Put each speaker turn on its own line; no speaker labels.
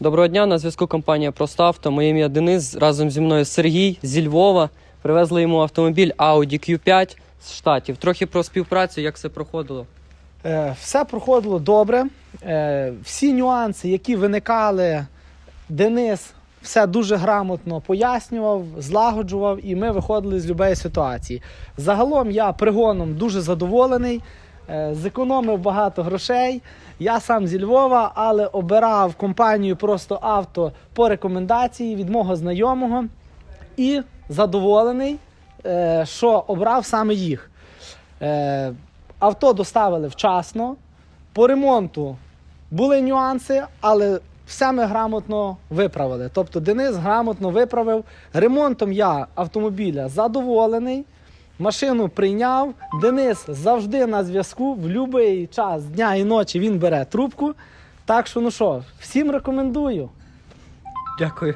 Доброго дня, на зв'язку компанія Проставто. Моє ім'я Денис. Разом зі мною Сергій зі Львова. Привезли йому автомобіль Audi Q5 з штатів. Трохи про співпрацю, як все проходило.
Е, Все проходило добре. Е, Всі нюанси, які виникали, Денис все дуже грамотно пояснював, злагоджував, і ми виходили з будь-якої ситуації. Загалом я пригоном дуже задоволений, зекономив багато грошей. Я сам зі Львова, але обирав компанію просто авто по рекомендації від мого знайомого і задоволений, е, що обрав саме їх. Е, Авто доставили вчасно. По ремонту були нюанси, але все ми грамотно виправили. Тобто Денис грамотно виправив. Ремонтом я автомобіля задоволений. Машину прийняв. Денис завжди на зв'язку. В будь-який час дня і ночі він бере трубку. Так що, ну що, всім рекомендую.
Дякую.